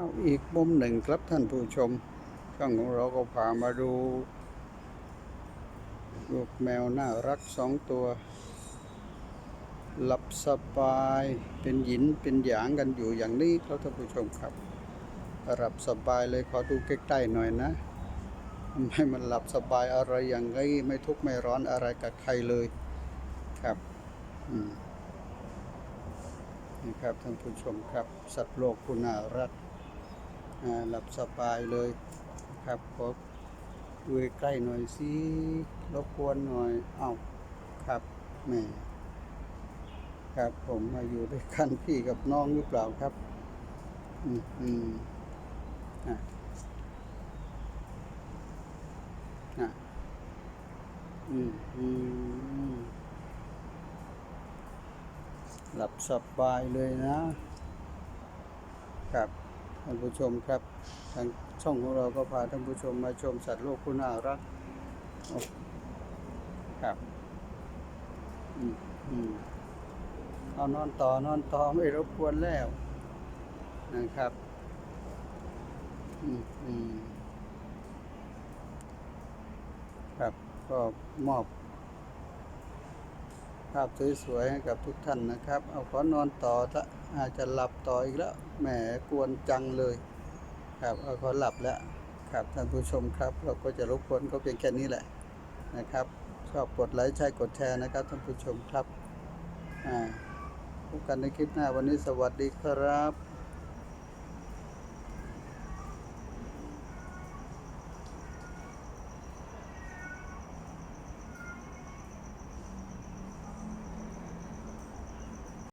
เอาอีกมุมหนึ่งครับท่านผู้ชม ช่องของเราก็พามาดู ลูกแมวน่ารักสองตัว หลับสบายเป็นหยินเป็นหยางกันอยู่อย่างนี้ครับท่านผู้ชมครับ หลับสบายเลยขอดูใกล้ๆหน่อยนะทำไมมันหลับสบายอะไรอย่างนี้ไม่ทุกข์ไม่ร้อนอะไรกับใครเลยครับอืมนี่ครับท่านผู้ชมครับ สัตว์โลกผู้น่ารัก หลับสบายเลยครับขอดูใกล้หน่อยสิรบกวนหน่อยเอ้าครับแม่ครับผมมาอยู่ด้วยกันพี่กับน้องหรือเปล่าครับ อืมอืมอะอะอืมอืมหลับสบายเลยนะครับานผู้ชมครับทางช่องของเราก็พาท่านผู้ชมมาชมสัตว์โลกผู้น่ารักครับอืมอืมเอานอนต่อนอนต่อไม่รบกวนแล้วนะครับอืมอืมครับก็มอบ ภาพสวยๆให้กับทุกท่านนะครับ เอาขอนอนต่อละอาจจะหลับต่ออีกแล้ว แหมกวนจังเลย ครับ เอาขอหลับแล้วครับท่านผู้ชมครับ เราก็จะรบกวนก็เพียงแค่นี้แหละนะครับ ชอบกดไลค์ใช่กดแชร์นะครับท่านผู้ชมครับ อ่าพบกันในคลิปหน้าวันนี้สวัสดีครับ